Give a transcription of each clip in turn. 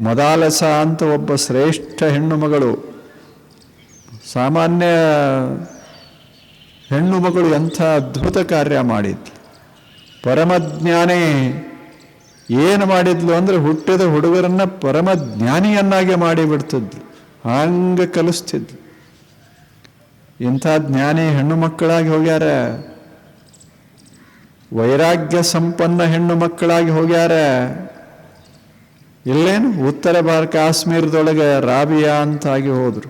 ಮದಾಲಸ ಅಂತ ಒಬ್ಬ ಶ್ರೇಷ್ಠ ಹೆಣ್ಣು ಮಗಳು. ಸಾಮಾನ್ಯ ಹೆಣ್ಣು ಮಗಳು ಎಂಥ ಅದ್ಭುತ ಕಾರ್ಯ ಮಾಡಿದ್ಲು. ಪರಮಜ್ಞಾನೇ ಏನು ಮಾಡಿದ್ಲು ಅಂದರೆ ಹುಟ್ಟಿದ ಹುಡುಗರನ್ನು ಪರಮಜ್ಞಾನಿಯನ್ನಾಗಿ ಮಾಡಿಬಿಡ್ತಿದ್ಲು. ಹಂಗೆ ಕಲಿಸ್ತಿದ್ಲು. ಇಂಥ ಜ್ಞಾನಿ ಹೆಣ್ಣು ಮಕ್ಕಳಾಗಿ ಹೋಗ್ಯಾರ. ವೈರಾಗ್ಯ ಸಂಪನ್ನ ಹೆಣ್ಣು ಮಕ್ಕಳಾಗಿ ಹೋಗ್ಯಾರ. ಇಲ್ಲೇನು? ಉತ್ತರ ಭಾರತ ಕಾಶ್ಮೀರದೊಳಗೆ ರಾಬಿಯಾ ಅಂತಾಗಿ ಹೋದರು.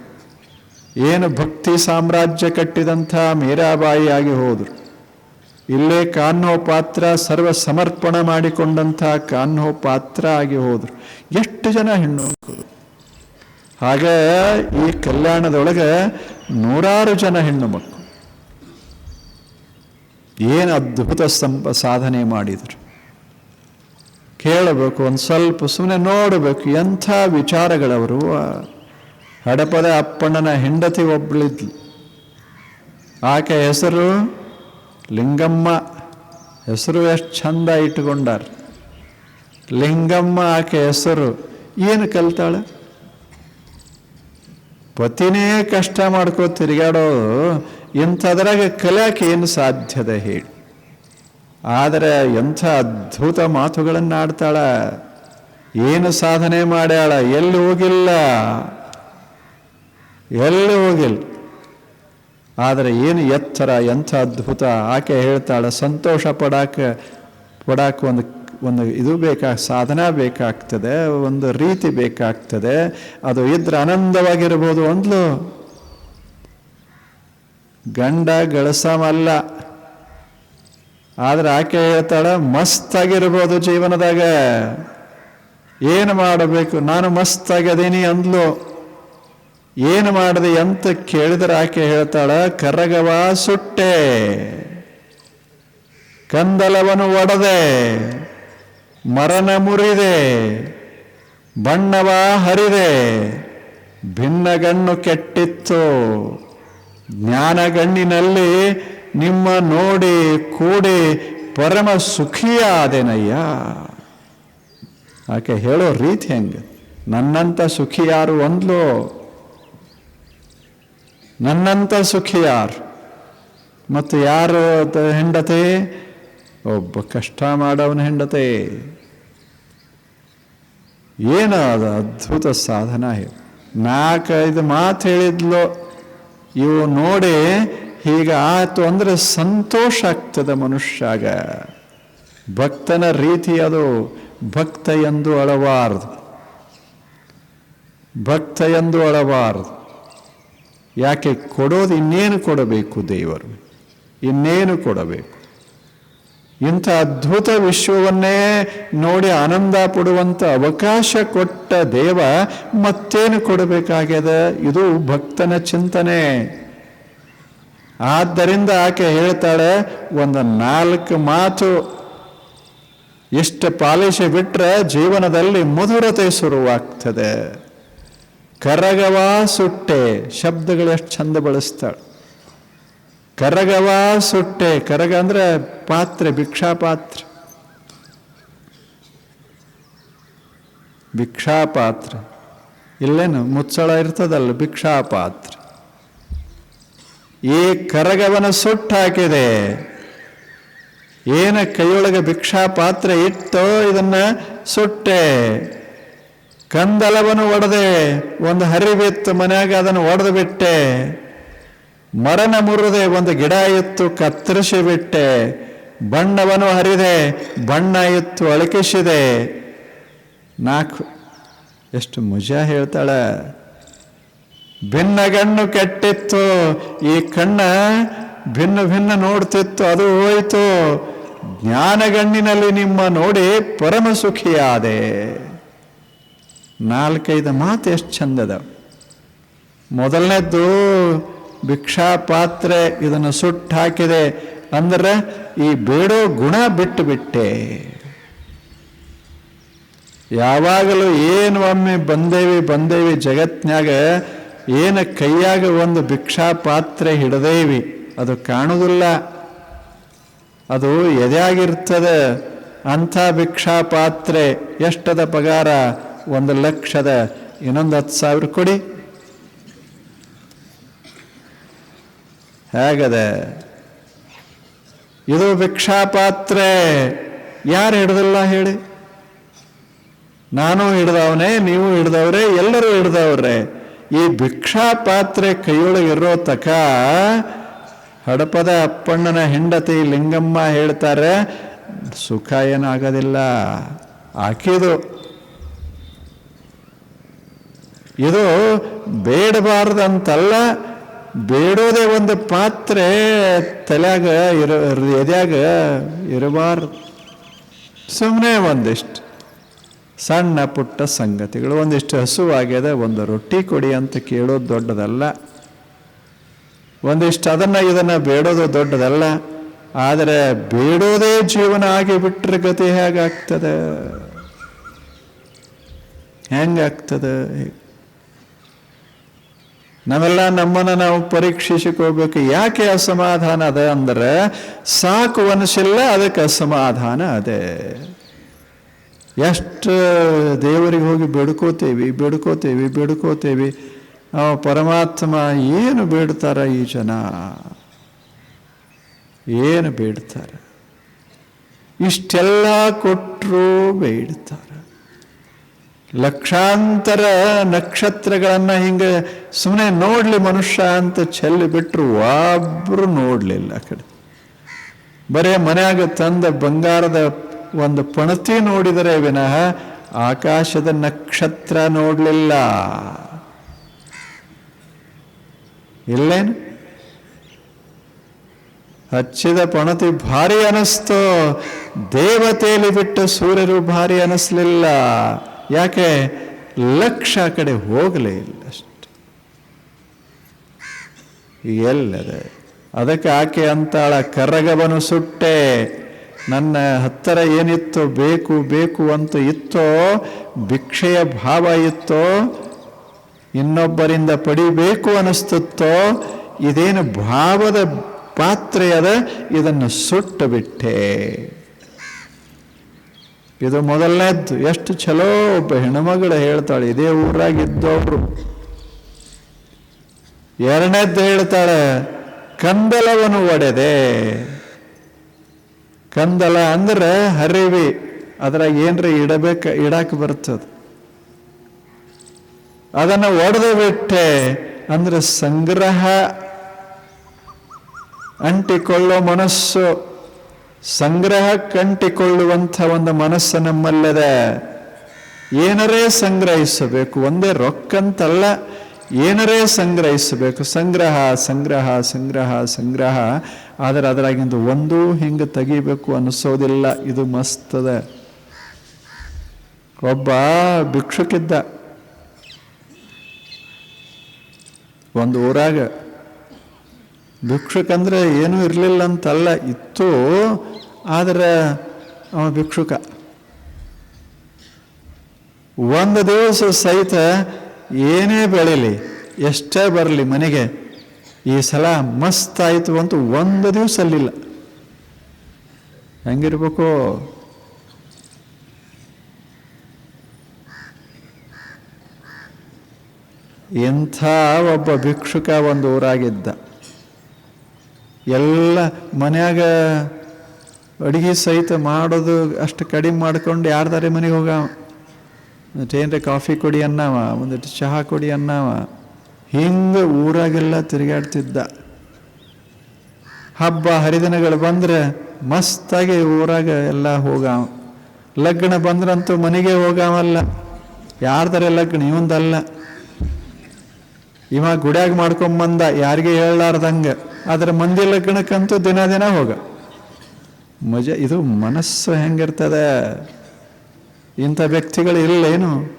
ಏನು ಭಕ್ತಿ ಸಾಮ್ರಾಜ್ಯ ಕಟ್ಟಿದಂಥ ಮೀರಾಬಾಯಿ ಆಗಿ ಹೋದರು. ಇಲ್ಲೇ ಕಾನ್ಹೋ ಪಾತ್ರ ಸರ್ವ ಸಮರ್ಪಣ ಮಾಡಿಕೊಂಡಂಥ ಕಾನ್ಹೋ ಪಾತ್ರ ಆಗಿ ಹೋದರು. ಎಷ್ಟು ಜನ ಹೆಣ್ಣು ಹಾಗೆ ಈ ಕಲ್ಯಾಣದೊಳಗೆ ನೂರಾರು ಜನ ಹೆಣ್ಣು ಮಕ್ಕಳು. ಏನು ಅದ್ಭುತ ಸಂಪ ಸಾಧನೆ ಮಾಡಿದರು. ಕೇಳಬೇಕು, ಒಂದು ಸ್ವಲ್ಪ ಸುಮ್ಮನೆ ನೋಡಬೇಕು. ಎಂಥ ವಿಚಾರಗಳವರು ಹಡಪದ ಅಪ್ಪಣ್ಣನ ಹೆಂಡತಿ ಒಬ್ಬಳಿದ್ಲು ಆಕೆ ಹೆಸರು ಲಿಂಗಮ್ಮ. ಹೆಸರು ಎಷ್ಟು ಚಂದ ಇಟ್ಟುಕೊಂಡಾರ ಲಿಂಗಮ್ಮ ಆಕೆ ಹೆಸರು ಏನು ಕಲ್ತಾಳೆ? ಪತಿನೇ ಕಷ್ಟ ಮಾಡ್ಕೋ ತಿರುಗಾಡೋದು ಇಂಥದ್ರಾಗ ಕಲಿಯಕ್ಕೆ ಏನು ಸಾಧ್ಯದ ಹೇಳಿ. ಆದರೆ ಎಂಥ ಅದ್ಭುತ ಮಾತುಗಳನ್ನು ಆಡ್ತಾಳ ಏನು ಸಾಧನೆ ಮಾಡ್ಯಾಳ? ಎಲ್ಲಿ ಹೋಗಿಲ್ಲ? ಎಲ್ಲಿ ಹೋಗಿಲ್ಲ? ಆದರೆ ಏನು ಎತ್ತರ, ಎಂಥ ಅದ್ಭುತ? ಆಕೆ ಹೇಳ್ತಾಳೆ, ಸಂತೋಷ ಪಡಾಕ ಪಡಾಕ ಒಂದು ಒಂದು ಇದು ಬೇಕಾ, ಸಾಧನ ಬೇಕಾಗ್ತದೆ, ಒಂದು ರೀತಿ ಬೇಕಾಗ್ತದೆ. ಅದು ಇದ್ರೆ ಆನಂದವಾಗಿರ್ಬೋದು ಅಂದ್ಲು. ಗಂಡ ಗಳಸಮಲ್ಲ. ಆದ್ರೆ ಆಕೆ ಹೇಳ್ತಾಳೆ, ಮಸ್ತಾಗಿರ್ಬೋದು ಜೀವನದಾಗ. ಏನು ಮಾಡಬೇಕು? ನಾನು ಮಸ್ತಾಗದೀನಿ ಅಂದ್ಲು. ಏನು ಮಾಡಿದೆ ಅಂತ ಕೇಳಿದ್ರೆ ಆಕೆ ಹೇಳ್ತಾಳೆ, ಕರಗವ ಸುಟ್ಟೆ. ಕಂದಲವನ್ನು ಒಡದೆ. ಮರನ ಮುರಿದೆ. ಬಣ್ಣವ ಹರಿದೆ. ಭಿನ್ನಗಣ್ಣು ಕೆಟ್ಟಿತ್ತು. ಜ್ಞಾನಗಣ್ಣಿನಲ್ಲಿ ನಿಮ್ಮ ನೋಡಿ ಕೂಡಿ ಪರಮ ಸುಖಿಯಾದೆನಯ್ಯ. ಆಕೆ ಹೇಳೋ ರೀತಿ ಹೆಂಗೆ? ನನ್ನಂಥ ಸುಖಿ ಯಾರು ಅಂದ್ಲು? ನನ್ನಂಥ ಸುಖಿ ಯಾರು ಮತ್ತು ಯಾರು ಹೆಂಡತಿ? ಒಬ್ಬ ಕಷ್ಟ ಮಾಡೋವನ ಹೆಂಡತೆ. ಏನು ಅದು ಅದ್ಭುತ ಸಾಧನ ನಾಲ್ಕೈದು ಮಾತು ಹೇಳಿದ್ಲು? ಇವು ನೋಡಿ ಹೀಗೆ ಆಯಿತು ಅಂದರೆ ಸಂತೋಷ ಆಗ್ತದೆ ಮನುಷ್ಯಾಗ. ಭಕ್ತನ ರೀತಿ ಅದು, ಭಕ್ತ ಎಂದು ಅಳಬಾರದು. ಭಕ್ತ ಎಂದು ಅಳಬಾರದು. ಯಾಕೆ, ಕೊಡೋದು ಇನ್ನೇನು ಕೊಡಬೇಕು ದೇವರು? ಇನ್ನೇನು ಕೊಡಬೇಕು? ಇಂಥ ಅದ್ಭುತ ವಿಶ್ವವನ್ನೇ ನೋಡಿ ಆನಂದ ಪಡುವಂಥ ಅವಕಾಶ ಕೊಟ್ಟ ದೇವ ಮತ್ತೇನು ಕೊಡಬೇಕಾಗ್ಯದ? ಇದು ಭಕ್ತನ ಚಿಂತನೆ. ಆದ್ದರಿಂದ ಆಕೆ ಹೇಳ್ತಾಳೆ, ಒಂದು ನಾಲ್ಕು ಮಾತು. ಇಷ್ಟು ಪಾಲಿಸಿ ಬಿಟ್ರೆ ಜೀವನದಲ್ಲಿ ಮಧುರತೆ ಶುರುವಾಗ್ತದೆ. ಕರಗವ ಸುಟ್ಟೆ. ಶಬ್ದಗಳು ಎಷ್ಟು ಚಂದ ಬಳಸ್ತಾಳೆ. ಕರಗವ ಸುಟ್ಟೆ. ಕರಗ ಅಂದ್ರೆ ಪಾತ್ರೆ ಭಿಕ್ಷಾ ಪಾತ್ರೆ ಭಿಕ್ಷಾ ಪಾತ್ರೆ ಇಲ್ಲೇನು, ಮುಚ್ಚಳ ಇರ್ತದಲ್ಲ ಭಿಕ್ಷಾ ಪಾತ್ರೆ ಈ ಕರಗವನ ಸುಟ್ಟು ಹಾಕಿದೆ. ಏನ ಕೈಯೊಳಗೆ ಭಿಕ್ಷಾ ಪಾತ್ರೆ ಇತ್ತೋ ಇದನ್ನ ಸುಟ್ಟೆ. ಕಂದಲವನ್ನು ಒಡೆದೆ, ಒಂದು ಹರಿವಿತ್ತು ಮನೆಯಾಗ ಅದನ್ನು ಒಡೆದು ಬಿಟ್ಟೆ. ಮರನ ಮುರಿದೆ ಒಂದು ಗಿಡ ಇತ್ತು ಕತ್ತರಿಸಿ ಬಿಟ್ಟೆ. ಬಣ್ಣವನ್ನು ಹರಿದೆ, ಬಣ್ಣ ಇತ್ತು ಅಳಕಿಸಿದೆ. ನಾಲ್ಕು, ಎಷ್ಟು ಮುಜ ಹೇಳ್ತಾಳೆ. ಭಿನ್ನ ಗಣ್ಣು ಕೆಟ್ಟಿತ್ತು, ಈ ಕಣ್ಣ ಭಿನ್ನ ಭಿನ್ನ ನೋಡ್ತಿತ್ತು, ಅದು ಹೋಯಿತು. ಜ್ಞಾನಗಣ್ಣಿನಲ್ಲಿ ನಿಮ್ಮ ನೋಡಿ ಪರಮ ಸುಖಿಯಾದೆ ನಾಲ್ಕೈದು ಮಾತು ಎಷ್ಟು ಚಂದದ. ಮೊದಲನೇದ್ದು ಭಿಕ್ಷಾ ಪಾತ್ರೆ ಇದನ್ನು ಸುಟ್ಟು ಹಾಕಿದೆ. ಅಂದ್ರೆ ಈ ಬೇಡೋ ಗುಣ ಬಿಟ್ಟು ಬಿಟ್ಟೆ. ಯಾವಾಗಲೂ ಏನು ಒಮ್ಮೆ ಬಂದೇವಿ ಬಂದೇವಿ ಜಗತ್ನ್ಯಾಗ ಏನು ಕೈಯಾಗ ಒಂದು ಭಿಕ್ಷಾ ಪಾತ್ರೆ ಹಿಡದೇವಿ, ಅದು ಕಾಣುವುದಿಲ್ಲ. ಅದು ಎದೆಯಾಗಿರ್ತದೆ ಅಂಥ ಭಿಕ್ಷಾ ಪಾತ್ರೆ ಎಷ್ಟದ ಪಗಾರ? ಒಂದು ಲಕ್ಷದ ಇನ್ನೊಂದು ಹತ್ತು ಸಾವಿರ ಕೊಡಿ. ಹೇಗದೆ? ಇದು ಭಿಕ್ಷಾ ಪಾತ್ರೆ ಯಾರು ಹಿಡ್ದಿಲ್ಲ ಹೇಳಿ? ನಾನು ಹಿಡ್ದವನೇ, ನೀವು ಹಿಡ್ದವ್ರೆ, ಎಲ್ಲರೂ ಹಿಡ್ದವ್ರೆ. ಈ ಭಿಕ್ಷಾ ಪಾತ್ರೆ ಕೈಯೊಳಗೆ ಇರೋ ತಕ ಹಡಪದ ಅಪ್ಪಣ್ಣನ ಹೆಂಡತಿ ಲಿಂಗಮ್ಮ ಹೇಳ್ತಾರೆ, ಸುಖ ಏನಾಗೋದಿಲ್ಲ. ಆಕಿದು, ಇದು ಬೇಡಬಾರ್ದಂತಲ್ಲ, ಬೇಡೋದೇ ಒಂದು ಪಾತ್ರೆ ತಲೆಯಾಗ ಇರೋ, ಎದೆಯಾಗ ಇರಬಾರ್ದು. ಸುಮ್ಮನೆ ಒಂದಿಷ್ಟು. ಸಣ್ಣ ಪುಟ್ಟ ಸಂಗತಿಗಳು. ಒಂದಿಷ್ಟು ಹಸುವಾಗ್ಯದ ಒಂದು ರೊಟ್ಟಿ ಕೊಡಿ ಅಂತ ಕೇಳೋದು ದೊಡ್ಡದಲ್ಲ. ಒಂದಿಷ್ಟು ಅದನ್ನು ಇದನ್ನು ಬೇಡೋದು ದೊಡ್ಡದಲ್ಲ. ಆದರೆ ಬೇಡೋದೇ ಜೀವನ ಆಗಿಬಿಟ್ರೆ ಗತಿ ಹೇಗಾಗ್ತದೆ? ಹೆಂಗಾಗ್ತದೆ? ನಾವೆಲ್ಲ ನಮ್ಮನ್ನು ನಾವು ಪರೀಕ್ಷಿಸಿಕೋಬೇಕು. ಯಾಕೆ ಅಸಮಾಧಾನ ಅದ ಅಂದ್ರೆ ಸಾಕು ಅನಿಸಿಲ್ಲ ಅದಕ್ಕೆ ಅಸಮಾಧಾನ ಅದೇ. ಎಷ್ಟು ದೇವರಿಗೆ ಹೋಗಿ ಬೇಡ್ಕೋತೇವಿ ಬೇಡ್ಕೋತೇವಿ ಬೇಡ್ಕೋತೇವಿ. ಅವ ಪರಮಾತ್ಮ ಏನು ಬೇಡ್ತಾರ ಈ ಜನ? ಏನು ಬೇಡ್ತಾರ? ಇಷ್ಟೆಲ್ಲ ಕೊಟ್ಟರು ಬೇಡ್ತಾರ. ಲಕ್ಷಾಂತರ ನಕ್ಷತ್ರಗಳನ್ನು ಹಿಂಗೆ ಸುಮ್ಮನೆ ನೋಡಲಿ ಮನುಷ್ಯ ಅಂತ ಚೆಲ್ಲಿ ಬಿಟ್ಟರು ಒಬ್ರು ನೋಡಲಿಲ್ಲ ಆ ಕಡೆ. ಬರೇ ಮನೆಯಾಗ ತಂದ ಬಂಗಾರದ ಒಂದು ಪಣತಿ ನೋಡಿದರೆ ವಿನಃ ಆಕಾಶದ ನಕ್ಷತ್ರ ನೋಡಲಿಲ್ಲ. ಇಲ್ಲೇನು? ಹಚ್ಚಿದ ಪಣತಿ ಭಾರಿ ಅನಿಸ್ತು. ದೇವತೆಯಲ್ಲಿ ಬಿಟ್ಟು ಸೂರ್ಯರು ಭಾರಿ ಅನಿಸ್ಲಿಲ್ಲ. ಯಾಕೆ? ಲಕ್ಷ ಕಡೆ ಹೋಗಲೇ ಇಲ್ಲ ಅಷ್ಟು. ಎಲ್ಲದೆ ಅದಕ್ಕೆ ಆಕೆ ಅಂತಾಳ ಕರಗವನು ಸುಟ್ಟೆ. ನನ್ನ ಹತ್ತಿರ ಏನಿತ್ತೋ ಬೇಕು ಬೇಕು ಅಂತ ಇತ್ತೋ, ಭಿಕ್ಷೆಯ ಭಾವ ಇತ್ತೋ, ಇನ್ನೊಬ್ಬರಿಂದ ಪಡಿಬೇಕು ಅನಿಸ್ತುತ್ತೋ, ಇದೇನು ಭಾವದ ಪಾತ್ರೆ ಅದ? ಇದನ್ನು ಸುಟ್ಟು ಬಿಟ್ಟೆ. ಇದು ಮೊದಲನೇದ್ದು. ಎಷ್ಟು ಚಲೋ ಒಬ್ಬ ಹೆಣ್ಮಗಳು ಹೇಳ್ತಾಳೆ, ಇದೇ ಊರಾಗಿದ್ದವರು ಎರಡನೇದ್ದು ಹೇಳ್ತಾಳೆ, ಕಂದಲವನ್ನು ಒಡೆದೆ. ಕಂದಲ ಅಂದ್ರೆ ಹರಿವಿ. ಅದ್ರಾಗ ಏನ್ರ ಇಡಬೇಕ, ಇಡಾಕ ಬರ್ತದ ಅದನ್ನ ಒಡೆದು ಬಿಟ್ಟೆ ಅಂದ್ರೆ ಸಂಗ್ರಹ. ಅಂಟಿಕೊಳ್ಳೋ ಮನಸ್ಸು ಸಂಗ್ರಹ ಕಂಟಿಕೊಳ್ಳುವಂಥ ಒಂದು ಮನಸ್ಸು ನಮ್ಮಲ್ಲದೆ. ಏನರೇ ಸಂಗ್ರಹಿಸಬೇಕು, ಒಂದೇ ರೊಕ್ಕಂತಲ್ಲ, ಏನರೇ ಸಂಗ್ರಹಿಸಬೇಕು. ಸಂಗ್ರಹ ಸಂಗ್ರಹ ಸಂಗ್ರಹ ಸಂಗ್ರಹ. ಆದರೆ ಅದರಾಗಿಂದು ಒಂದು ಹಿಂಗೆ ತೆಗಿಬೇಕು ಅನ್ನಿಸೋದಿಲ್ಲ, ಇದು ಮಸ್ತದ. ಒಬ್ಬ ಭಿಕ್ಷುಕಿದ್ದ. ಒಂದು ಊರಾಗ ಭಿಕ್ಷುಕಂದ್ರೆ ಏನೂ ಇರಲಿಲ್ಲ ಅಂತಲ್ಲ ಇತ್ತು, ಆದರೆ ಅವ ಭಿಕ್ಷುಕ. ಒಂದು ದಿವಸ ಸಹಿತ ಏನೇ ಬೆಳೀಲಿ, ಎಷ್ಟೇ ಬರಲಿ ಮನೆಗೆ ಈ ಸಲ ಮಸ್ತ್ ಆಯಿತು ಅಂತ ಒಂದು ದಿವಸ ಅಲ್ಲಿಲ್ಲ ಹೆಂಗಿರ್ಬೇಕು? ಎಂಥ ಒಬ್ಬ ಭಿಕ್ಷುಕ ಒಂದು ಊರಾಗಿದ್ದ. ಎಲ್ಲ ಮನ್ಯಾಗ ಅಡುಗೆ ಸಹಿತ ಮಾಡೋದು ಅಷ್ಟು ಕಡಿಮೆ ಮಾಡ್ಕೊಂಡು ಯಾರ್ದಾರೆ ಮನೆಗೆ ಹೋಗಾವ ಏನರ ಕಾಫಿ ಕೊಡಿ ಅನ್ನವ ಒಂದಿಟ್ಟು ಚಹಾ ಕೊಡಿ ಅನ್ನವ. ಹಿಂಗೆ ಊರಾಗೆಲ್ಲ ತಿರುಗಾಡ್ತಿದ್ದ. ಹಬ್ಬ ಹರಿದಿನಗಳು ಬಂದರೆ ಮಸ್ತಾಗಿ ಊರಾಗ ಎಲ್ಲ ಹೋಗಾವ. ಲಗ್ನ ಬಂದ್ರಂತೂ ಮನೆಗೆ ಹೋಗಾವಲ್ಲ. ಯಾರ್ದಾರ ಲಗ್ನ, ಇವಂದಲ್ಲ. ಇವ ಗುಡ್ಯಾಗ ಮಾಡ್ಕೊಂಬಂದ ಯಾರಿಗೆ ಹೇಳಲಾರ್ದಂಗೆ. ಆದ್ರೆ ಮಂದಿ ಲಗ್ನಕ್ಕಂತೂ ದಿನ ದಿನ ಹೋಗ. ಮಜಾ, ಇದು ಮನಸ್ಸು ಹೆಂಗಿರ್ತದೆ? ಇಂಥ ವ್ಯಕ್ತಿಗಳು ಇಲ್ಲೇನು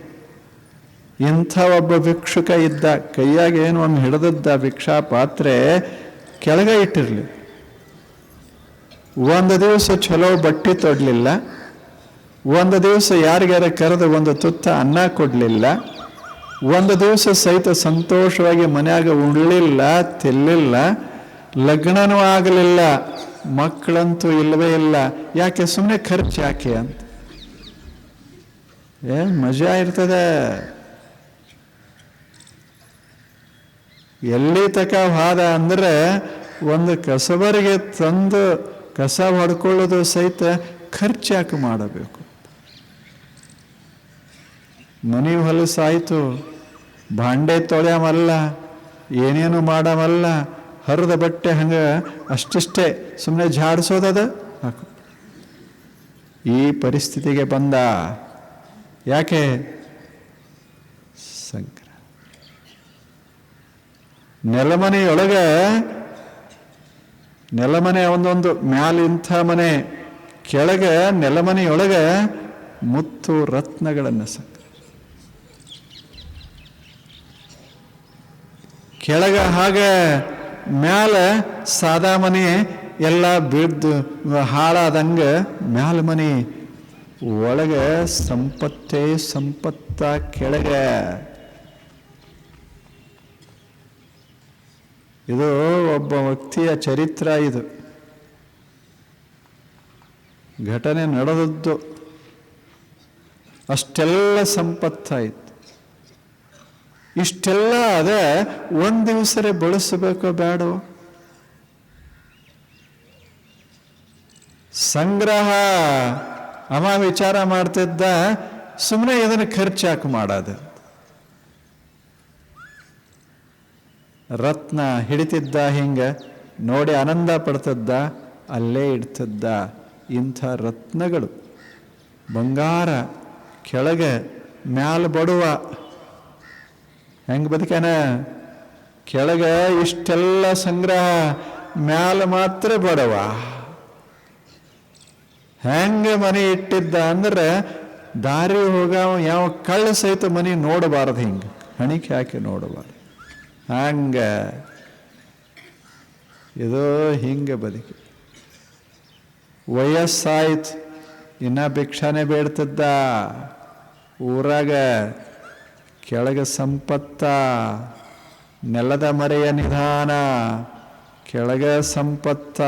ಇಂಥ ಒಬ್ಬ ಭಿಕ್ಷುಕ ಇದ್ದ, ಕೈಯಾಗ ಏನು ಒಂದು ಹಿಡಿದದ್ದ ಭಿಕ್ಷಾ ಪಾತ್ರೆ ಕೆಳಗೆ ಇಟ್ಟಿರಲಿ. ಒಂದು ದಿವಸ ಚಲೋ ಬಟ್ಟೆ ತೊಡಲಿಲ್ಲ. ಒಂದು ದಿವಸ ಯಾರಿಗಾರ ಕರೆದು ಒಂದು ತುತ್ತ ಅನ್ನ ಕೊಡಲಿಲ್ಲ. ಒಂದು ದಿವಸ ಸಹಿತ ಸಂತೋಷವಾಗಿ ಮನೆಯಾಗ ಉಳಿಲಿಲ್ಲ ತಿಲ್ಲಿಲ್ಲ ಲಗ್ನನೂ ಆಗಲಿಲ್ಲ. ಮಕ್ಕಳಂತೂ ಇಲ್ಲವೇ ಇಲ್ಲ. ಯಾಕೆ ಸುಮ್ಮನೆ ಖರ್ಚು ಯಾಕೆ ಅಂತ. ಏ, ಮಜಾ ಇರ್ತದೆ. ಎಲ್ಲಿ ತಕ ಹಾದ ಅಂದ್ರೆ ಒಂದು ಕಸಬರಿಗೆ ತಂದು ಕಸ ಹೊಡ್ಕೊಳ್ಳೋದು ಸಹಿತ ಖರ್ಚಾಕೆ ಮಾಡಬೇಕು. ಮನೆ ಹೊಲಸಾಯಿತು ಭಾಂಡೆ ತೊಳೆಯಮಲ್ಲ, ಏನೇನು ಮಾಡಮಲ್ಲ, ಹರಿದ ಬಟ್ಟೆ ಹಂಗೆ ಅಷ್ಟಿಷ್ಟೇ ಸುಮ್ಮನೆ ಝಾಡಿಸೋದದ ಹಾಕು. ಈ ಪರಿಸ್ಥಿತಿಗೆ ಬಂದ. ಯಾಕೆ? ನೆಲಮನೆಯೊಳಗೆ ನೆಲಮನೆ ಒಂದೊಂದು ಮ್ಯಾಲಿಂಥ ಮನೆ. ಕೆಳಗೆ ನೆಲಮನೆಯೊಳಗೆ ಮುತ್ತು ರತ್ನಗಳನ್ನು ಸಂಗ್ರಹ ಕೆಳಗ ಹಾಗೆ ಮ್ಯಾಲೆ ಸಾದಾ ಮನೆ, ಎಲ್ಲ ಬಿದ್ದು ಹಾಳಾದಂಗೆ ಮ್ಯಾಲ ಮನೆ. ಒಳಗೆ ಸಂಪತ್ತೇ ಸಂಪತ್ತ, ಕೆಳಗೆ ಇದು ಒಬ್ಬ ವ್ಯಕ್ತಿಯ ಚರಿತ್ರ ಇದು. ಘಟನೆ ನಡೆದದ್ದು ಅಷ್ಟೆಲ್ಲ ಸಂಪತ್ತಾಯಿತು. ಇಷ್ಟೆಲ್ಲ ಅದೇ ಒಂದು ದಿವಸರೇ ಬಳಸಬೇಕೋ ಬೇಡವೋ? ಸಂಗ್ರಹ ಅಮ ವಿಚಾರ ಮಾಡ್ತಿದ್ದ ಸುಮ್ಮನೆ ಇದನ್ನು ಖರ್ಚಾಕು ಮಾಡೋದು. ರತ್ನ ಹಿಡಿತಿದ್ದ ಹಿಂಗೆ ನೋಡಿ ಆನಂದ ಪಡ್ತದ್ದ, ಅಲ್ಲೇ ಇಡ್ತದ್ದ ಇಂಥ ರತ್ನಗಳು. ಬಂಗಾರ ಕೆಳಗೆ ಮ್ಯಾಲ ಬಡುವ. ಹೆಂಗೆ ಬದುಕ್ಯಾನ? ಕೆಳಗೆ ಇಷ್ಟೆಲ್ಲ ಸಂಗ್ರಹ, ಮ್ಯಾಲ ಮಾತ್ರ ಬಡವ. ಹೆಂಗೆ ಮನೆ ಇಟ್ಟಿದ್ದ ಅಂದ್ರೆ ದಾರಿ ಹೋಗ, ಯಾವ ಕಳ್ಳ ಸಹಿತ ಮನೆ ನೋಡಬಾರದು ಹಿಂಗೆ. ಹಣಿಕೆ ಹಾಕಿ ನೋಡಬಾರ್ದು. ಹಂಗ. ಇದು ಹಿಂಗೆ ಬದುಕಿ. ವಯಸ್ಸಾಯ್ತು, ಇನ್ನ ಭಿಕ್ಷಾನೇ ಬೇಡ್ತಿದ್ದ. ಊರಾಗ ಕೆಳಗೆ ಸಂಪತ್ತ, ನೆಲದ ಮರೆಯ ನಿಧಾನ, ಕೆಳಗೆ ಸಂಪತ್ತ.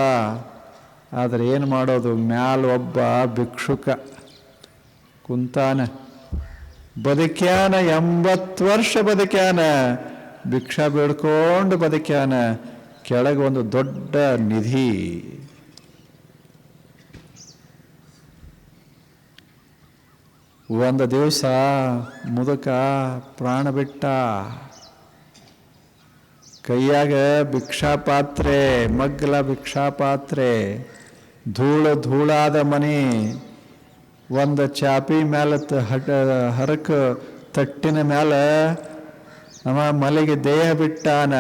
ಆದರೆ ಏನು ಮಾಡೋದು, ಮ್ಯಾಲ ಒಬ್ಬ ಭಿಕ್ಷುಕ ಕುಂತಾನ. ಬದುಕ್ಯಾನ ಎಂಬತ್ತು ವರ್ಷ ಬದುಕ್ಯಾನ. ಭಿಕ್ಷಾ ಬೇಡ್ಕೊಂಡು ಬದುಕ್ಯಾನ, ಕೆಳಗೆ ಒಂದು ದೊಡ್ಡ ನಿಧಿ. ಒಂದು ದಿವಸ ಮುದುಕ ಪ್ರಾಣ ಬಿಟ್ಟ. ಕೈಯಾಗ ಭಿಕ್ಷಾ ಪಾತ್ರೆ ಮಗ್ಗಲ ಭಿಕ್ಷಾ ಪಾತ್ರೆ, ಧೂಳು ಧೂಳಾದ ಮನೆ, ಒಂದು ಚಾಪಿ ಮೇಲೆ ಹಟ ಹರಕ ತಟ್ಟಿನ ಮ್ಯಾಲ ಅವ ಮಲೆಗೆ ದೇಹ ಬಿಟ್ಟಾನ.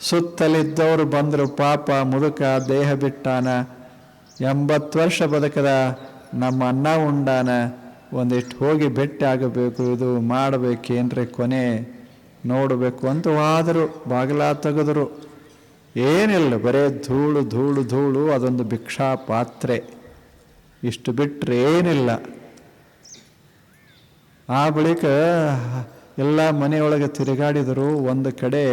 ಸುತ್ತಲಿದ್ದವರು ಬಂದರು ಪಾಪ, ಮುದುಕ ದೇಹ ಬಿಟ್ಟಾನ. ಎಂಬತ್ತು ವರ್ಷ ಬದುಕದ ನಮ್ಮ ಅನ್ನ ಉಂಡಾನ. ಒಂದಿಷ್ಟು ಹೋಗಿ ಭೇಟಿ ಆಗಬೇಕು, ಇದು ಮಾಡಬೇಕೇನ್ರಿ ಕೊನೆ? ನೋಡಬೇಕು ಅಂತ ಹೋದರು, ಬಾಗಿಲ ತೆಗೆದರು. ಏನಿಲ್ಲ, ಬರೇ ಧೂಳು ಧೂಳು ಧೂಳು, ಅದೊಂದು ಭಿಕ್ಷಾ ಪಾತ್ರೆ. ಇಷ್ಟು ಬಿಟ್ಟರೆ ಏನಿಲ್ಲ. ಆ ಬಳಿಕ ಎಲ್ಲ ಮನೆಯೊಳಗೆ ತಿರುಗಾಡಿದರು ಒಂದು ಕಡೆ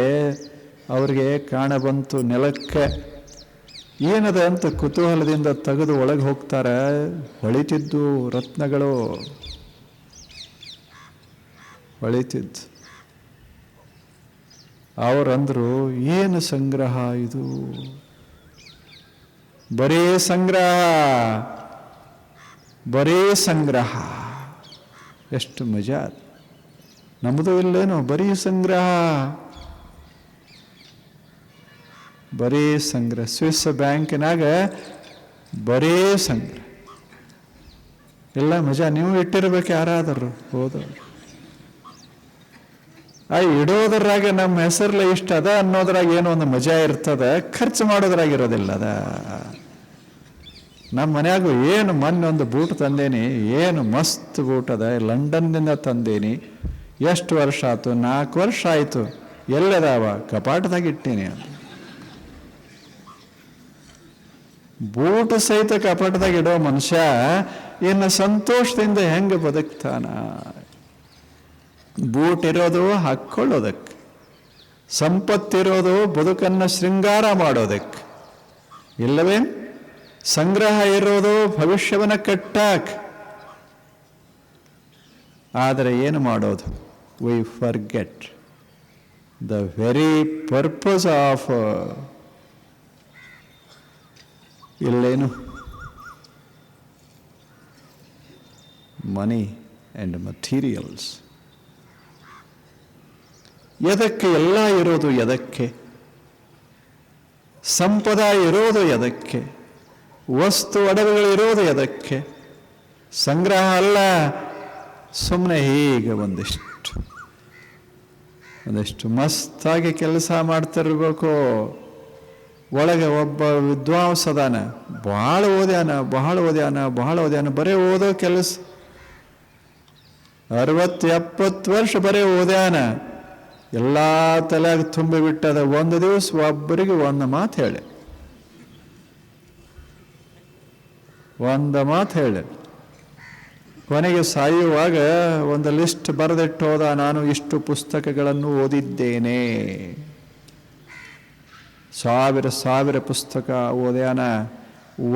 ಅವ್ರಿಗೆ ಕಾಣಬಂತು ನೆಲಕ್ಕೆ. ಏನದ ಅಂತ ಕುತೂಹಲದಿಂದ ತೆಗೆದು ಒಳಗೆ ಹೋಗ್ತಾರೆ. ಹೊಳಿತಿದ್ದು ರತ್ನಗಳು. ಹೊಳಿತಿದ್ದು. ಅವರಂದರು, ಏನು ಸಂಗ್ರಹ ಇದು? ಬರೀ ಸಂಗ್ರಹ. ಬರೀ ಸಂಗ್ರಹ. ಎಷ್ಟು ಮಜಾ ನಮ್ಮದು ಇಲ್ಲೇನು? ಬರೀ ಸಂಗ್ರಹ. ಬರೀ ಸಂಗ್ರಹ. ಸ್ವಿಸ್ ಬ್ಯಾಂಕಿನಾಗ ಬರೀ ಸಂಗ್ರಹ. ಎಲ್ಲ ಮಜಾ. ನೀವು ಇಟ್ಟಿರ್ಬೇಕು ಯಾರಾದರೂ? ಹೋದವರು ಆ ಇಡೋದ್ರಾಗ ನಮ್ಮ ಹೆಸರಲ್ಲಿ ಇಷ್ಟ ಅದ, ಅನ್ನೋದ್ರಾಗ ಏನೋ ಒಂದು ಮಜಾ ಇರ್ತದ. ಖರ್ಚು ಮಾಡೋದ್ರಾಗ ಇರೋದಿಲ್ಲ ಅದ. ನಮ್ಮ ಮನ್ಯಾಗು ಏನು ಮೊನ್ನೆ ಒಂದು ಬೂಟ್ ತಂದೇನಿ, ಏನು ಮಸ್ತ್ ಬೂಟ್ ಅದ. ಲಂಡನ್ನಿಂದ ತಂದೇನಿ. ಎಷ್ಟು ವರ್ಷ ಆಯ್ತು? ನಾಲ್ಕು ವರ್ಷ ಆಯಿತು. ಎಲ್ಲದಾವ? ಕಪಾಟದಾಗ ಇಟ್ಟೀನಿ ಅಂತ. ಬೂಟು ಸಹಿತ ಕಪಾಟದಾಗ ಇಡೋ ಮನುಷ್ಯ ಇನ್ನು ಸಂತೋಷದಿಂದ ಹೆಂಗೆ ಬದುಕ್ತಾನ? ಬೂಟಿರೋದು ಹಾಕ್ಕೊಳ್ಳೋದಕ್ಕೆ. ಸಂಪತ್ತಿರೋದು ಬದುಕನ್ನು ಶೃಂಗಾರ ಮಾಡೋದಕ್ಕೆ. ಇಲ್ಲವೇ? ಸಂಗ್ರಹ ಇರೋದು ಭವಿಷ್ಯವನ್ನು ಕಟ್ಟಾಕ್. ಆದರೆ ಏನು ಮಾಡೋದು? We forget the very purpose of ಇಲ್ಲೇನು ಮನಿ ಆ್ಯಂಡ್ ಮಟೀರಿಯಲ್ಸ್ ಎದಕ್ಕೆ ಎಲ್ಲ ಇರೋದು ಎದಕ್ಕೆ? ಸಂಪದ ಇರೋದು ಎದಕ್ಕೆ? ವಸ್ತು ಒಡವೆಗಳಿರೋದು ಎದಕ್ಕೆ? ಸಂಗ್ರಹ ಅಲ್ಲ. ಸುಮ್ಮನೆ ಹೀಗೆ ಒಂದಿಷ್ಟು. ಒಂದಿಷ್ಟು ಮಸ್ತಾಗಿ ಕೆಲಸ ಮಾಡ್ತಿರ್ಬೇಕು. ಒಳಗೆ ಒಬ್ಬ ವಿದ್ವಾಂಸದಾನ, ಭಾಳ ಓದ್ಯಾನ ಬಹಳ ಓದ್ಯಾನ ಬಹಳ ಓದ್ಯಾನ, ಬರೀ ಓದೋ ಕೆಲಸ. ಅರವತ್ತು ಎಪ್ಪತ್ತು ವರ್ಷ ಬರೀ ಓದ್ಯಾನ. ಎಲ್ಲ ತಲೆಯಾಗ ತುಂಬಿ ಬಿಟ್ಟದ ಒಂದು ದಿವಸ ಒಬ್ಬರಿಗೆ ಒಂದು ಮಾತು ಹೇಳಿ. ಒಂದು ಮಾತು ಹೇಳಿ. ಕೊನೆಗೆ ಸಾಯುವಾಗ ಒಂದು ಲಿಸ್ಟ್ ಬರೆದಿಟ್ಟು ಹೋದ ನಾನು ಇಷ್ಟು ಪುಸ್ತಕಗಳನ್ನು ಓದಿದ್ದೇನೆ. ಸಾವಿರ ಸಾವಿರ ಪುಸ್ತಕ ಓದ್ಯಾನ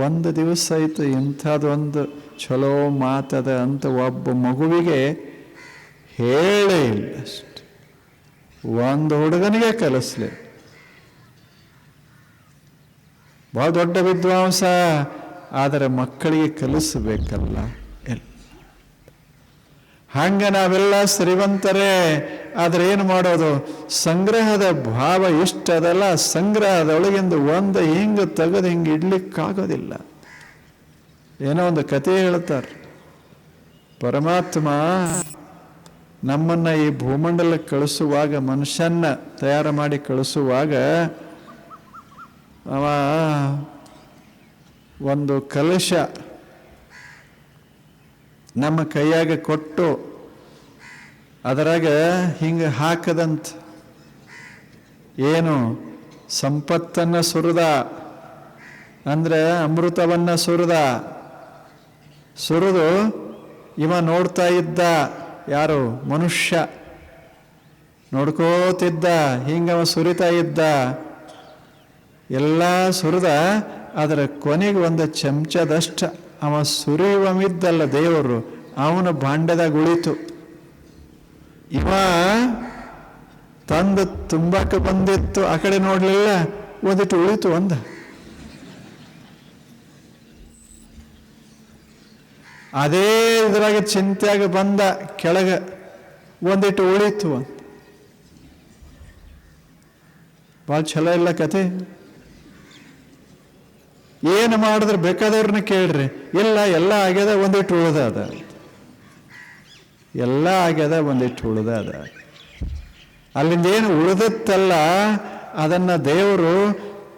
ಒಂದು ದಿವಸ ಆಯಿತು, ಇಂಥದ್ದೊಂದು ಚಲೋ ಮಾತದ ಅಂತ ಒಬ್ಬ ಮಗುವಿಗೆ ಹೇಳೇ ಇಲ್ಲ ಅಷ್ಟೆ. ಒಂದು ಹುಡುಗನಿಗೆ ಕಲಿಸ್ಲಿ. ಬಹಳ ದೊಡ್ಡ ವಿದ್ವಾಂಸ, ಆದರೆ ಮಕ್ಕಳಿಗೆ ಕಲಿಸಬೇಕಲ್ಲ. ಹಂಗ ನಾವೆಲ್ಲ ಶ್ರೀಮಂತರೇ, ಆದರೆ ಏನು ಮಾಡೋದು? ಸಂಗ್ರಹದ ಭಾವ ಇಷ್ಟದಲ್ಲ ಸಂಗ್ರಹದೊಳಗಿಂದ ಒಂದು ಹಿಂಗೆ ತೆಗೆದು ಹಿಂಗೆ ಇಡ್ಲಿಕ್ಕಾಗೋದಿಲ್ಲ. ಏನೋ ಒಂದು ಕತೆ ಹೇಳ್ತಾರೆ. ಪರಮಾತ್ಮ ನಮ್ಮನ್ನ ಈ ಭೂಮಂಡಲಕ್ಕೆ ಕಳಿಸುವಾಗ, ಮನುಷ್ಯನ್ನ ತಯಾರು ಮಾಡಿ ಕಳಿಸುವಾಗ, ಅವ ಒಂದು ಕಲಶ ನಮ್ಮ ಕೈಯಾಗ ಕೊಟ್ಟು ಅದರಾಗ ಹಿಂಗೆ ಹಾಕದಂತ. ಏನು? ಸಂಪತ್ತನ್ನು ಸುರಿದ. ಅಂದ್ರೆ ಅಮೃತವನ್ನು ಸುರಿದ. ಸುರಿದು ಇವ ನೋಡ್ತಾ ಇದ್ದ ಯಾರು? ಮನುಷ್ಯ. ನೋಡ್ಕೋತಿದ್ದ ಹಿಂಗವ ಸುರಿತಾ ಇದ್ದ. ಎಲ್ಲ ಸುರಿದ ಅದರ ಕೊನೆಗೆ ಒಂದು ಚಮಚದಷ್ಟು ಅವ ಸುರಿಯುವಮಿದ್ದಲ್ಲ ದೇವರು. ಅವನ ಭಾಂಡದಾಗ ಉಳಿತು. ಇವ ತಂದು ತುಂಬಾಕ ಬಂದಿತ್ತು, ಆ ಕಡೆ ನೋಡಲಿಲ್ಲ ಒಂದಿಟ್ಟು ಉಳಿತು ಒಂದ ಅದೇ ಇದ್ರಾಗ ಚಿಂತೆಯಾಗ ಬಂದ, ಕೆಳಗ ಒಂದಿಟ್ಟು ಉಳಿತು ಅಂತ. ಭಾಳ ಚಲೋ ಇಲ್ಲ ಕತೆ ಏನು ಮಾಡಿದ್ರೆ ಬೇಕಾದವ್ರನ್ನ ಕೇಳ್ರಿ, ಇಲ್ಲ, ಎಲ್ಲ ಆಗ್ಯದ, ಒಂದಿಟ್ಟು ಉಳ್ದ ಅದ ಎಲ್ಲ ಆಗ್ಯದ, ಒಂದಿಷ್ಟು ಅದ. ಅಲ್ಲಿಂದ ಏನು ಉಳಿದತ್ತಲ್ಲ, ಅದನ್ನ ದೇವರು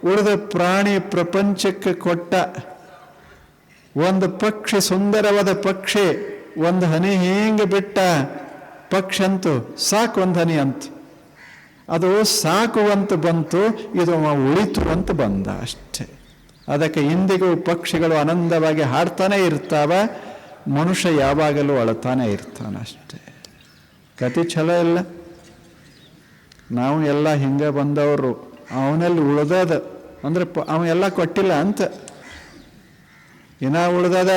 ಉಳಿದ ಪ್ರಾಣಿ ಪ್ರಪಂಚಕ್ಕೆ ಕೊಟ್ಟ. ಒಂದು ಪಕ್ಷಿ, ಸುಂದರವಾದ ಪಕ್ಷಿ, ಒಂದು ಹನಿ ಹೇಗೆ ಬಿಟ್ಟ. ಪಕ್ಷಿ ಅಂತು ಸಾಕು ಒಂದು ಹನಿ ಅಂತ. ಅದು ಸಾಕು ಅಂತ ಬಂತು, ಇದು ಉಳಿತು ಅಂತ ಬಂದ ಅಷ್ಟೇ. ಅದಕ್ಕೆ ಇಂದಿಗೂ ಪಕ್ಷಿಗಳು ಆನಂದವಾಗಿ ಹಾಡ್ತಾನೆ ಇರ್ತಾವ. ಮನುಷ್ಯ ಯಾವಾಗಲೂ ಅಳತಾನೆ ಇರ್ತಾನೆ ಅಷ್ಟೇ. ಕತೆ ಛಲೋ ಇಲ್ಲ. ನಾವು ಎಲ್ಲ ಹಿಂಗೆ ಬಂದವರು, ಅವನಲ್ಲಿ ಉಳ್ದದ, ಅಂದ್ರೆ ಪ, ಅವ ಎಲ್ಲ ಕೊಟ್ಟಿಲ್ಲ ಅಂತ. ಇನ್ನ ಉಳ್ದದ,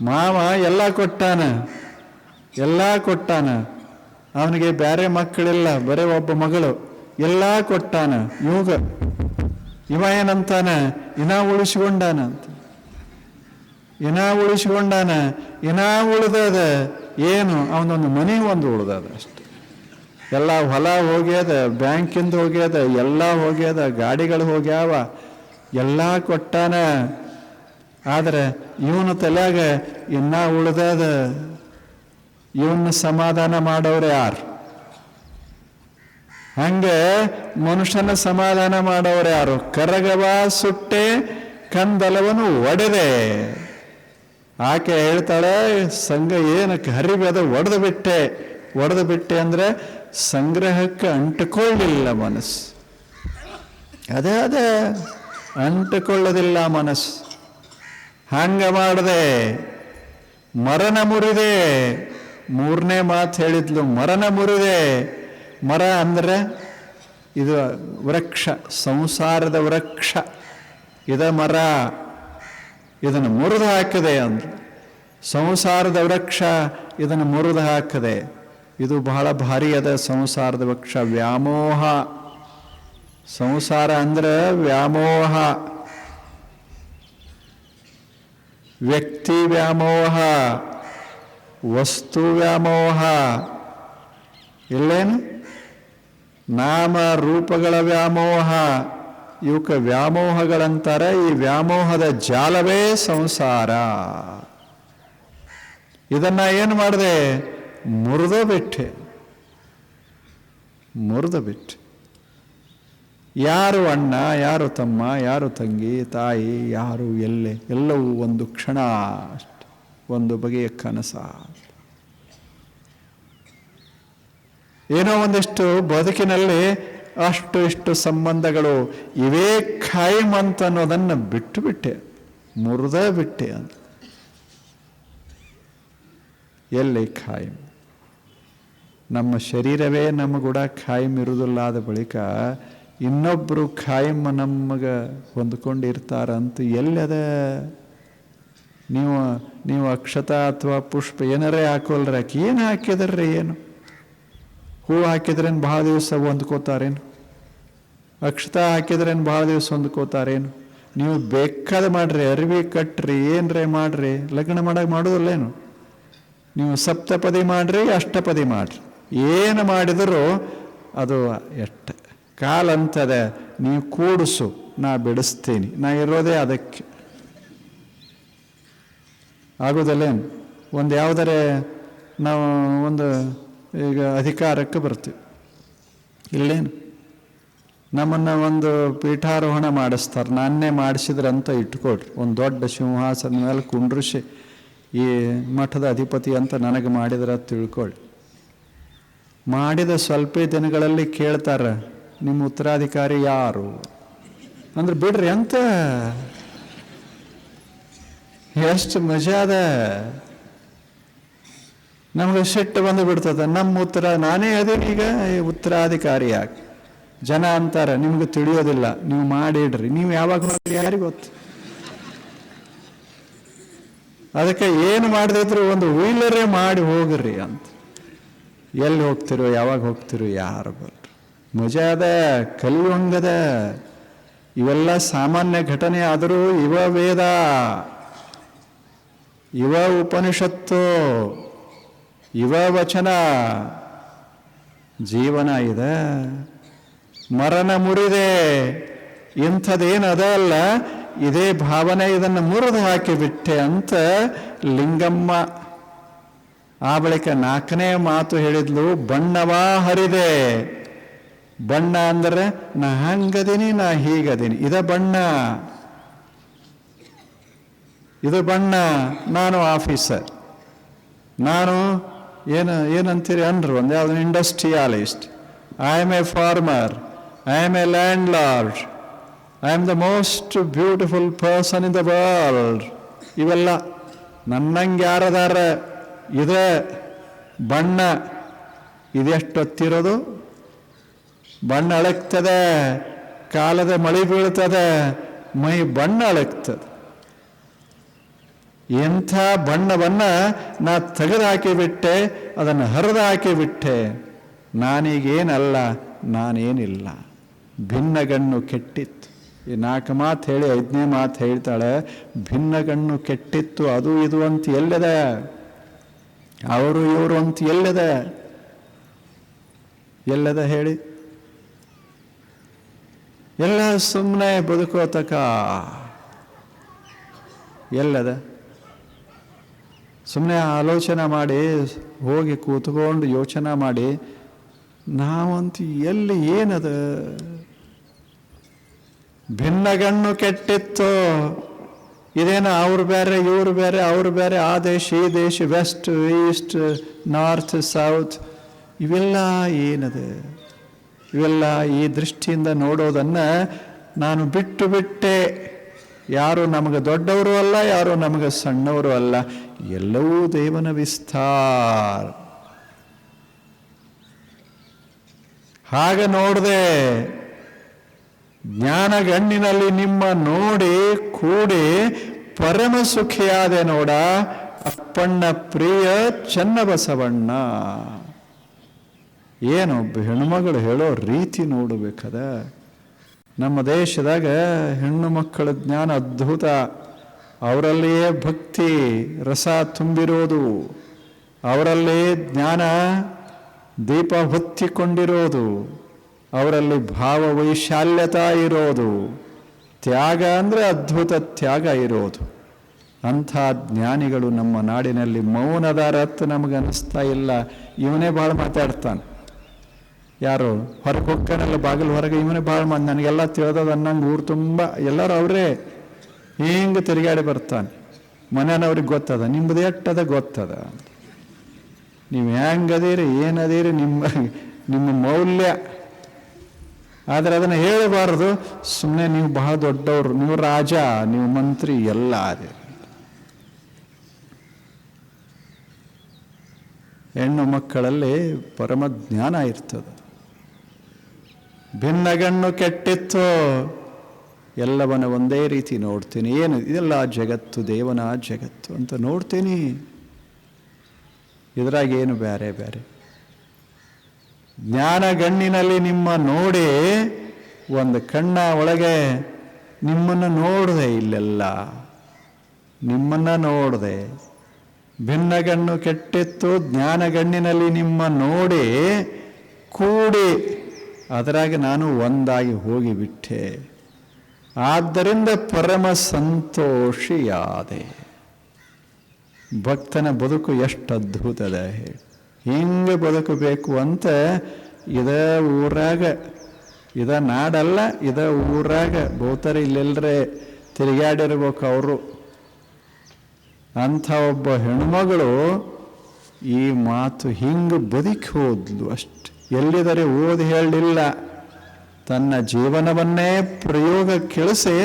ಮಾವ ಎಲ್ಲ ಕೊಟ್ಟಾನ ಎಲ್ಲ ಕೊಟ್ಟಾನ. ಅವನಿಗೆ ಬೇರೆ ಮಕ್ಕಳಿಲ್ಲ, ಬರೇ ಒಬ್ಬ ಮಗಳು, ಎಲ್ಲ ಕೊಟ್ಟಾನ, ಇವಾಗ. ಇವ ಏನಂತಾನ, ಇನ್ನ ಉಳಿಸ್ಕೊಂಡಾನ ಅಂತ. ಇನ್ನ ಉಳಿಸ್ಕೊಂಡಾನ? ಇನ ಉಳ್ದದ? ಏನು? ಅವನೊಂದು ಮನೆ ಒಂದು ಉಳ್ದದ ಅಷ್ಟೆ. ಎಲ್ಲ ಹೊಲ ಹೋಗ್ಯದ, ಬ್ಯಾಂಕಿಂದ ಹೋಗ್ಯದ, ಎಲ್ಲ ಹೋಗ್ಯದ, ಗಾಡಿಗಳು ಹೋಗ್ಯಾವ, ಎಲ್ಲ ಕೊಟ್ಟಾನ. ಆದರೆ ಇವನ ತಲೆಯಾಗ ಇನ್ನ ಉಳ್ದದ? ಇವನ್ನ ಸಮಾಧಾನ ಮಾಡೋರು ಯಾರು? ಹಂಗೆ ಮನುಷ್ಯನ ಸಮಾಧಾನ ಮಾಡೋರು ಯಾರು? ಕರಗವ, ಸುಟ್ಟೆ ಕಂದಲವನು ಒಡೆದೆ. ಆಕೆ ಹೇಳ್ತಾಳೆ ಸಂಘ ಏನಕ್ಕೆ ಹರಿಬೇದ ಒಡೆದು ಬಿಟ್ಟೆ? ಒಡೆದು ಬಿಟ್ಟೆ ಅಂದ್ರೆ ಸಂಗ್ರಹಕ್ಕೆ ಅಂಟಿಕೊಳ್ಳಿಲ್ಲ ಮನಸ್ಸು. ಅದೇ ಅದೇ, ಅಂಟಿಕೊಳ್ಳೋದಿಲ್ಲ ಮನಸ್ಸು. ಹಂಗ ಮಾಡಿದೆ ಮರನ ಮುರಿದೆ. ಮೂರನೇ ಮಾತು ಹೇಳಿದ್ಲು ಮರನ ಮುರಿದೆ. ಮರ ಅಂದ್ರೆ ಇದು ವೃಕ್ಷ, ಸಂಸಾರದ ವೃಕ್ಷ. ಇದ ಮರ. ಇದನ್ನು ಮುರಿದು ಹಾಕಿದೆ ಅಂದ್ರು. ಸಂಸಾರದ ವೃಕ್ಷ ಇದನ್ನು ಮುರಿದು ಹಾಕದೆ. ಇದು ಬಹಳ ಭಾರಿಯಾದ ಸಂಸಾರದ ವೃಕ್ಷ. ವ್ಯಾಮೋಹ. ಸಂಸಾರ ಅಂದ್ರೆ ವ್ಯಾಮೋಹ. ವ್ಯಕ್ತಿ ವ್ಯಾಮೋಹ. ವಸ್ತು ವ್ಯಾಮೋಹ. ಇಲ್ಲೇನು? ನಾಮ ರೂಪಗಳ ವ್ಯಾಮೋಹ. ಇವಕ್ಕೆ ವ್ಯಾಮೋಹಗಳಂತಾರೆ, ಈ ವ್ಯಾಮೋಹದ ಜಾಲವೇ ಸಂಸಾರ. ಇದನ್ನ ಏನು ಮಾಡಿದೆ? ಮುರಿದು ಬಿಟ್ಟೆ. ಮುರಿದು ಬಿಟ್ಟೆ. ಯಾರು ಅಣ್ಣ, ಯಾರು ತಮ್ಮ, ಯಾರು ತಂಗಿ, ತಾಯಿ, ಯಾರು ಎಲ್ಲೆ, ಎಲ್ಲವೂ ಒಂದು ಕ್ಷಣ ಒಂದು ಬಗೆಯ ಕನಸ ಏನೋ ಒಂದಿಷ್ಟು ಬದುಕಿನಲ್ಲಿ ಅಷ್ಟು ಇಷ್ಟು ಸಂಬಂಧಗಳು ಇವೇ ಖಾಯಂ ಅಂತ ಅನ್ನೋದನ್ನು ಬಿಟ್ಟು ಬಿಟ್ಟೆ ಮುರಿದೇ ಬಿಟ್ಟೆ ಅಂತ. ಎಲ್ಲಿ ಖಾಯಂ? ನಮ್ಮ ಶರೀರವೇ ನಮಗೂಡ ಖಾಯಂ ಇರುವುದಿಲ್ಲ ಆದ ಬಳಿಕ ಇನ್ನೊಬ್ಬರು ಖಾಯಂ ನಮಗೆ ಹೊಂದ್ಕೊಂಡಿರ್ತಾರಂತ ಎಲ್ಲದ? ನೀವು ನೀವು ಅಕ್ಷತ ಅಥವಾ ಪುಷ್ಪ ಏನಾರೇ ಹಾಕೋಲ್ರಾಕಿ ಏನು ಹಾಕಿದ್ರಿ ಏನು? ಹೂ ಹಾಕಿದ್ರೇನು ಭಾಳ ದಿವಸ ಹೊಂದ್ಕೋತಾರೇನು? ಅಕ್ಷತ ಹಾಕಿದ್ರೇನು ಭಾಳ ದಿವಸ ಹೊಂದ್ಕೋತಾರೇನು? ನೀವು ಬೇಕಾದ ಮಾಡ್ರಿ, ಅರಿವಿ ಕಟ್ಟ್ರಿ ಏನ್ರೇ ಮಾಡ್ರಿ, ಲಗ್ನ ಮಾಡೋಕೆ ಮಾಡೋದಲ್ಲೇನು? ನೀವು ಸಪ್ತಪದಿ ಮಾಡ್ರಿ, ಅಷ್ಟಪದಿ ಮಾಡ್ರಿ. ಏನು ಮಾಡಿದರೂ ಅದು ಎಷ್ಟ ಕಾಲ ಅಂತದೆ, ನೀವು ಕೂಡಿಸು, ನಾ ಬಿಡಿಸ್ತೀನಿ. ನಾ ಇರೋದೇ ಅದಕ್ಕೆ. ಆಗೋದಲ್ಲೇನು? ಒಂದು ಯಾವುದರೆ ನಾವು ಒಂದು ಈಗ ಅಧಿಕಾರಕ್ಕೆ ಬರ್ತೀವಿ ಇಲ್ಲೇನು? ನಮ್ಮನ್ನು ಒಂದು ಪೀಠಾರೋಹಣ ಮಾಡಿಸ್ತಾರೆ. ನಾನೇ ಮಾಡಿಸಿದ್ರಂತ ಇಟ್ಕೊಳ್ರಿ. ಒಂದು ದೊಡ್ಡ ಸಿಂಹಾಸನ ಮೇಲೆ ಕುಂಡ್ರಿಸಿ ಈ ಮಠದ ಅಧಿಪತಿ ಅಂತ ನನಗೆ ಮಾಡಿದ್ರ ತಿಳ್ಕೊಳ್ಳಿ ಮಾಡಿದ ಸ್ವಲ್ಪ ದಿನಗಳಲ್ಲಿ ಕೇಳ್ತಾರೆ, ನಿಮ್ಮ ಉತ್ತರಾಧಿಕಾರಿ ಯಾರು? ಅಂದ್ರೆ ಬಿಡ್ರಿ ಅಂತ ಎಷ್ಟು ಮಜಾ ಅದ? ನಮಗೆ ಸಿಟ್ಟು ಬಂದು ಬಿಡ್ತದೆ. ನಮ್ಮ ಉತ್ತರ, ನಾನೇ ಅದೇ ಈಗ ಉತ್ತರಾಧಿಕಾರಿ ಉತ್ತರಾಧಿಕಾರಿಯಾಗಿ. ಜನ ಅಂತಾರೆ, ನಿಮ್ಗೆ ತಿಳಿಯೋದಿಲ್ಲ, ನೀವು ಮಾಡಿಡ್ರಿ. ನೀವು ಯಾವಾಗ ಮಾಡಿ ಯಾರಿಗೆ ಗೊತ್ತು? ಅದಕ್ಕೆ ಏನು ಮಾಡದಿದ್ರು ಒಂದು ವೀಲರೇ ಮಾಡಿ ಹೋಗ್ರಿ ಅಂತ. ಎಲ್ಲಿ ಹೋಗ್ತಿರೋ, ಯಾವಾಗ ಹೋಗ್ತಿರೋ, ಯಾರು ಬರ್ರಿ ಮಜಾ ಅದ ಇವೆಲ್ಲ ಸಾಮಾನ್ಯ ಘಟನೆ ಆದರೂ ಇವ ವೇದ. ಇವ ಉಪನಿಷತ್ತು. ಇವ ವಚನ. ಜೀವನ ಇದೆ. ಮರಣ ಮುರಿದೆ. ಇಂಥದ್ದೇನದ ಅಲ್ಲ. ಇದೇ ಭಾವನೆ ಇದನ್ನು ಮುರಿದು ಹಾಕಿಬಿಟ್ಟೆ ಅಂತ ಲಿಂಗಮ್ಮ ಆ ಬಳಿಕ ನಾಲ್ಕನೇ ಮಾತು ಹೇಳಿದ್ಲು, ಬಣ್ಣವಾ ಹರಿದೆ. ಬಣ್ಣ ಅಂದ್ರೆ, ನಾ ಹಂಗದೀನಿ, ನಾ ಹೀಗದೀನಿ. ಇದ ಬಣ್ಣ. ಇದು ಬಣ್ಣ. ನಾನು ಆಫೀಸರ್. ನಾನು ಏನು ಏನಂತೀರಿ ಅಂದರು ಒಂದು ಯಾವುದು industrialist I am a farmer I am a landlord I am the most beautiful person in the world ಇವೆಲ್ಲ ನನ್ನಂಗೆ ಯಾರದಾರ ಇದೇ ಬಣ್ಣ ಇದೆಷ್ಟು ಹೊತ್ತಿರೋದು? ಬಣ್ಣ ಅಳಕ್ತದೆ, ಕಾಲದ ಮಳೆ ಬೀಳ್ತದೆ, ಮೈ ಬಣ್ಣ ಅಳಗ್ತದೆ ಎಂಥ ಬಣ್ಣವನ್ನು ನಾ ತೆಗೆದು ಹಾಕಿಬಿಟ್ಟೆ ಅದನ್ನು ಹರಿದು ಹಾಕಿಬಿಟ್ಟೆ ನಾನೀಗೇನಲ್ಲ, ನಾನೇನಿಲ್ಲ. ಭಿನ್ನಗಣ್ಣು ಕೆಟ್ಟಿತ್ತು. ಈ ನಾಲ್ಕು ಮಾತು ಹೇಳಿ, ಐದನೇ ಮಾತು ಹೇಳ್ತಾಳೆ, ಭಿನ್ನಗಣ್ಣು ಕೆಟ್ಟಿತ್ತು, ಅದು ಇದು ಅಂತ ಎಲ್ಲಿದೆ? ಅವರು ಇವರು ಅಂತ ಎಲ್ಲಿದೆ? ಎಲ್ಲದ ಹೇಳಿ? ಎಲ್ಲ ಸುಮ್ಮನೆ ಬದುಕೋತಕ. ಎಲ್ಲದ? ಸುಮ್ಮನೆ ಆಲೋಚನೆ ಮಾಡಿ, ಹೋಗಿ ಕೂತ್ಕೊಂಡು ಯೋಚನೆ ಮಾಡಿ, ನಾವಂತೂ ಎಲ್ಲಿ ಏನದ? ಭಿನ್ನಗಣ್ಣು ಕೆಟ್ಟಿತ್ತು? ಇದೇನು ಅವ್ರು ಬೇರೆ, ಇವ್ರು ಬೇರೆ, ಅವ್ರು ಬೇರೆ, ಆ ದೇಶ, ಈ ದೇಶ, ವೆಸ್ಟ್, ಈಸ್ಟ್, ನಾರ್ತ್, ಸೌತ್, ಇವೆಲ್ಲ ಏನದು? ಇವೆಲ್ಲ ಈ ದೃಷ್ಟಿಯಿಂದ ನೋಡೋದನ್ನು ನಾನು ಬಿಟ್ಟು ಬಿಟ್ಟೆ. ಯಾರು ನಮಗೆ ದೊಡ್ಡವರು ಅಲ್ಲ, ಯಾರು ನಮಗೆ ಸಣ್ಣವರು ಅಲ್ಲ. ಎಲ್ಲವೂ ದೇವನ ವಿಸ್ತಾರ. ಹಾಗೆ ನೋಡದೆ ಜ್ಞಾನಗಣ್ಣಿನಲ್ಲಿ ನಿಮ್ಮ ನೋಡಿ ಕೂಡಿ ಪರಮ ಸುಖಿಯಾದೆ ನೋಡ, ಅಪ್ಪಣ್ಣ ಪ್ರಿಯ ಚನ್ನಬಸವಣ್ಣ. ಏನು ಹೆಣ್ಮಗಳು ಹೇಳೋ ರೀತಿ ನೋಡಬೇಕದ? ನಮ್ಮ ದೇಶದಾಗ ಹೆಣ್ಣು ಮಕ್ಕಳ ಜ್ಞಾನ ಅದ್ಭುತ. ಅವರಲ್ಲಿಯೇ ಭಕ್ತಿ, ರಸ ತುಂಬಿರೋದು. ಅವರಲ್ಲಿ ಜ್ಞಾನ, ದೀಪ ಹೊತ್ತಿಕೊಂಡಿರೋದು. ಅವರಲ್ಲಿ ಭಾವ ವೈಶಾಲ್ಯತ ಇರೋದು. ತ್ಯಾಗ ಅಂದರೆ ಅದ್ಭುತ ತ್ಯಾಗ ಇರೋದು. ಅಂಥ ಜ್ಞಾನಿಗಳು ನಮ್ಮ ನಾಡಿನಲ್ಲಿ ಮೌನದ ರತ್ ನಮಗೆ ಅನ್ನಿಸ್ತಾ ಇಲ್ಲ. ಇವನೇ ಭಾಳ ಮಾತಾಡ್ತಾನೆ. ಯಾರು? ಹೊರಗೆ ಹೋಗ್ತಾನಲ್ಲ, ಬಾಗಿಲು ಹೊರಗೆ, ಇವನೇ ಭಾಳ ಮಂದಿ ನನಗೆಲ್ಲ ತಿಳಿದದ ಅನ್ನಂಗೆ ಊರು ತುಂಬ ಎಲ್ಲರೂ ಅವರೇ. ಹಿಂಗೆ ತಿರುಗಾಡಿ ಬರ್ತಾನೆ? ಮನೆಯವ್ರಿಗೆ ಗೊತ್ತದ? ನಿಮ್ಮದು ಎಟ್ಟದ ಗೊತ್ತದ? ನೀವು ಹೆಂಗದೀರಿ, ಏನದೀರಿ, ನಿಮ್ಮ ನಿಮ್ಮ ಮೌಲ್ಯ. ಆದರೆ ಅದನ್ನು ಹೇಳಬಾರದು. ಸುಮ್ಮನೆ ನೀವು ಬಹಳ ದೊಡ್ಡವರು, ನೀವು ರಾಜ, ನೀವು ಮಂತ್ರಿ, ಎಲ್ಲ ಅದೇ. ಹೆಣ್ಣು ಮಕ್ಕಳಲ್ಲಿ ಪರಮ ಜ್ಞಾನ ಇರ್ತದೆ. ಭಿನ್ನಗಣ್ಣು ಕೆಟ್ಟಿತ್ತು. ಎಲ್ಲವನ್ನ ಒಂದೇ ರೀತಿ ನೋಡ್ತೀನಿ. ಏನು? ಇದೆಲ್ಲ ಜಗತ್ತು, ದೇವನ ಜಗತ್ತು ಅಂತ ನೋಡ್ತೀನಿ. ಏನು ಬೇರೆ ಬೇರೆ ಜ್ಞಾನಗಣ್ಣಿನಲ್ಲಿ ನಿಮ್ಮ ನೋಡಿ ಒಂದು ಕಣ್ಣ ಒಳಗೆ ನಿಮ್ಮನ್ನು ನೋಡಿದೆ ಇಲ್ಲೆಲ್ಲ. ನಿಮ್ಮನ್ನು ನೋಡಿದೆ. ಭಿನ್ನಗಣ್ಣು ಕೆಟ್ಟಿತ್ತು ಜ್ಞಾನಗಣ್ಣಿನಲ್ಲಿ ನಿಮ್ಮ ನೋಡಿ ಕೂಡಿ. ಅದರಾಗಿ ನಾನು ಒಂದಾಗಿ ಹೋಗಿಬಿಟ್ಟೆ. ಆದ್ದರಿಂದ ಪರಮ ಸಂತೋಷಿಯಾದೆ. ಭಕ್ತನ ಬದುಕು ಎಷ್ಟು ಅದ್ಭುತದ ಹೇಳಿ ಹಿಂಗೆ ಬದುಕಬೇಕು ಅಂತ ಇದೇ ಊರಾಗ, ಇದ ನಾಡಲ್ಲ, ಇದ ಊರಾಗ ಬಹುತರ ಇಲ್ಲೆಲ್ಲರೇ ತಿರುಗಾಡಿರ್ಬೇಕು ಅವರು. ಅಂಥ ಒಬ್ಬ ಹೆಣ್ಮಗಳು ಈ ಮಾತು ಹಿಂಗೆ ಬದುಕಿ ಹೋದ್ಲು ಅಷ್ಟು. ಎಲ್ಲಿದರೆ ಓದಿ ಹೇಳಲಿಲ್ಲ. ತನ್ನ ಜೀವನವನ್ನೇ ಪ್ರಯೋಗ ಕೆಳಸೆ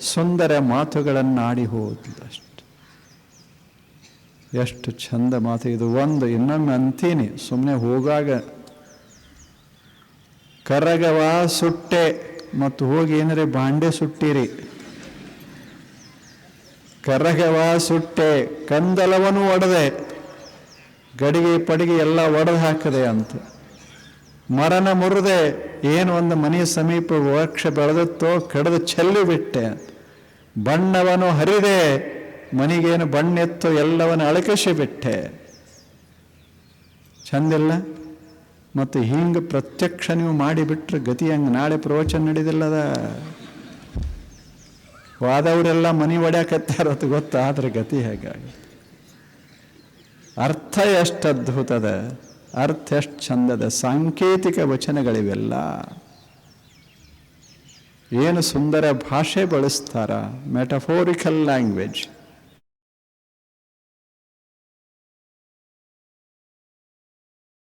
ಸುಂದರ ಮಾತುಗಳನ್ನು ಆಡಿ ಹೋದ್ಲು ಅಷ್ಟು ಎಷ್ಟು ಚಂದ ಮಾತು ಇದು. ಒಂದು, ಇನ್ನೊಮ್ಮೆ ಅಂತೀನಿ. ಸುಮ್ಮನೆ ಹೋಗಾಗ ಕರಗವ ಸುಟ್ಟೆ ಮತ್ತು ಹೋಗಿ ಏನರೆ ಬಾಂಡೆ ಸುಟ್ಟಿರಿ. ಕರಗವ ಸುಟ್ಟೆ ಕಂದಲವನು ಒಡೆದೆ, ಗಡಿಗೆ ಪಡಿಗೆ ಎಲ್ಲ ಒಡೆದು ಹಾಕದೆ ಅಂತ. ಮರನ ಮುರಿದೆ, ಏನು ಒಂದು ಮನೆಯ ಸಮೀಪ ವೃಕ್ಷ ಬೆಳೆದತ್ತೋ, ಕಡಿದು ಚೆಲ್ಲಿ ಬಿಟ್ಟೆ. ಬಣ್ಣವನು ಹರಿದೆ, ಮನಿಗೇನು ಬಣ್ಣ ಎತ್ತೋ ಎಲ್ಲವನ್ನು ಅಳಕಿಸಿ ಬಿಟ್ಟೆ. ಚಂದಿಲ್ಲ ಮತ್ತು ಹಿಂಗೆ ಪ್ರತ್ಯಕ್ಷ ನೀವು ಮಾಡಿಬಿಟ್ರೆ ಗತಿ ಹಂಗೆ ನಾಳೆ ಪ್ರವಚನ ನಡೆದಿಲ್ಲದ? ವಾದವರೆಲ್ಲ ಮನಿ ಅದು ಗೊತ್ತಾದ್ರೆ ಗತಿ ಹೇಗಾಗಿ? ಅರ್ಥ ಎಷ್ಟು ಅದ್ಭುತದ ಅರ್ಥ ಎಷ್ಟು ಚಂದದ ಸಾಂಕೇತಿಕ ವಚನಗಳಿವೆಲ್ಲ. ಏನು ಸುಂದರ ಭಾಷೆ ಬಳಸ್ತಾರ? ಮೆಟಫೋರಿಕಲ್ ಲ್ಯಾಂಗ್ವೇಜ್